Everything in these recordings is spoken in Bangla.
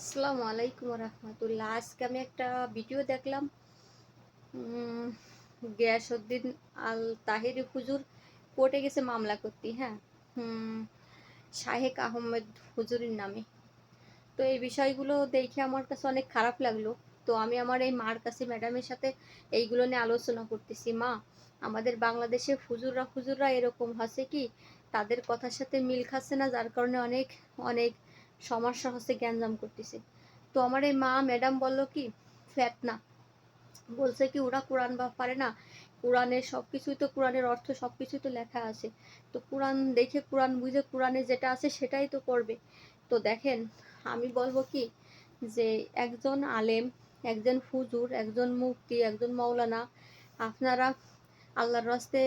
আসসালামু আলাইকুম রহমতুল্লাহ। আজকে আমি একটা ভিডিও দেখলাম। গিয়াসউদ্দিন আল তাহিরি হুজুর কোর্টে গেছে মামলা করতে হ্যাঁ? শাহেক আহমেদ হুজুরের নামে। তো এই বিষয়গুলো দেখে আমার কাছে অনেক খারাপ লাগল। তো আমি আমার এই মার কাছে, ম্যাডামের সাথে এইগুলো নিয়ে আলোচনা করতেছি। মা, আমাদের বাংলাদেশে হুজুররা হুজুররা এরকম হচ্ছে কি? তাদের কথার সাথে মিল খাচ্ছে না, যার কারণে অনেক অনেক সমস্যা হচ্ছে গ্যাঞ্জাম করতেছে। তো আমার এই মা ম্যাডাম বলল কি ফ্যাতনা বলছে কি, ওরা কোরআন বা পারে না। কোরআনের সব কিছুই তো কোরআনের অর্থ সব কিছুই তো লেখা আছে। তো কোরআন দেখে, কোরআন বুঝে, কোরআনে যেটা আছে সেটাই তো করবে। তো দেখেন, আমি বলব কি, যে একজন আলেম, একজন ফুজুর একজন মুক্তি একজন মৌলানা আপনারা আল্লাহর রাস্তে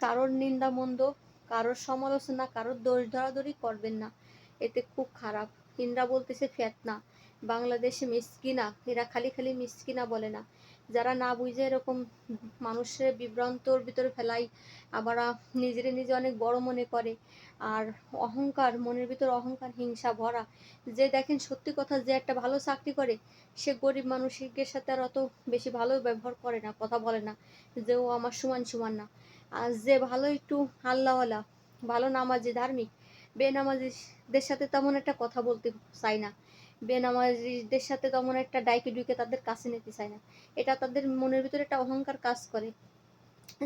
কারোর নিন্দা মন্দ কারোর সমালোচনা, কারোর দোষ ধরাধরি করবেন না। এতে খুব খারাপ। হিন্দা বলতেছে ফেতনা বাংলাদেশে মিসকিনা এরা খালি খালি মিসকিনা বলে না। যারা না বুঝে এরকম মানুষের বিভ্রান্তর ভিতরে ফেলাই, আবার নিজের নিজে অনেক বড় মনে করে। আর অহংকার, মনের ভিতর অহংকার, হিংসা ভরা। যে দেখেন, সত্যি কথা, যে একটা ভালো চাকরি করে, সে গরিব মানুষের সাথে আর অত বেশি ভালো ব্যবহার করে না, কথা বলে না। যে ও আমার সমান সমান না। আর যে ভালো একটু আল্লাহওয়ালা, ভালো নামাজি, ধার্মিক বেনামাজিদের সাথে তেমন একটা কথা বলতে চাই না। বেনামাজিদের সাথে তেমন একটা ডাইকে ডুইকে তাদের কাছে নিতে চাই না। এটা তাদের মনের ভিতরে একটা অহংকার কাজ করে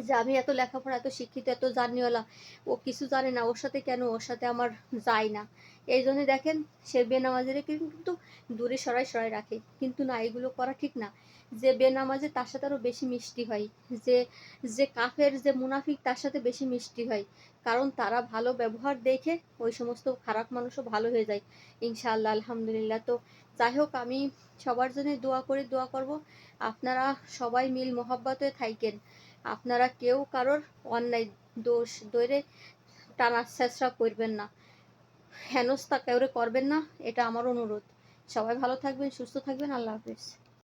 যে আমি এত লেখাপড়া, এত শিক্ষিত, এত জার্নিওয়ালা, ও কিছু জানে না, ওর সাথে কেন? ওর সাথে আমার যায় না। এই জন্য দেখেন সে বেনামাজিরে কিন্তু দূরে সরাই সরাই রাখে। কিন্তু না, এগুলো করা ঠিক না। যে বেনামাজে তার সাথে আরও বেশি মিষ্টি হয়। যে যে কাফের, যে মুনাফিক তার সাথে বেশি মিষ্টি হয়। কারণ তারা ভালো ব্যবহার দেখে ওই সমস্ত খারাপ মানুষও ভালো হয়ে যায়। ইনশাআল্লাহ, আলহামদুলিল্লাহ। তো যাই হোক, আমি সবার জন্য দোয়া করে দোয়া করব। আপনারা সবাই মিল মোহাব্বতে থাইকেন। আপনারা কেউ কারোর অন্যায় দোষ, দৈরে টানা চেষ্টা করবেন না। হেনস্থা কেউরে করবেন না এটা আমার অনুরোধ। সবাই ভালো থাকবেন সুস্থ থাকবেন আল্লাহ হাফিজ।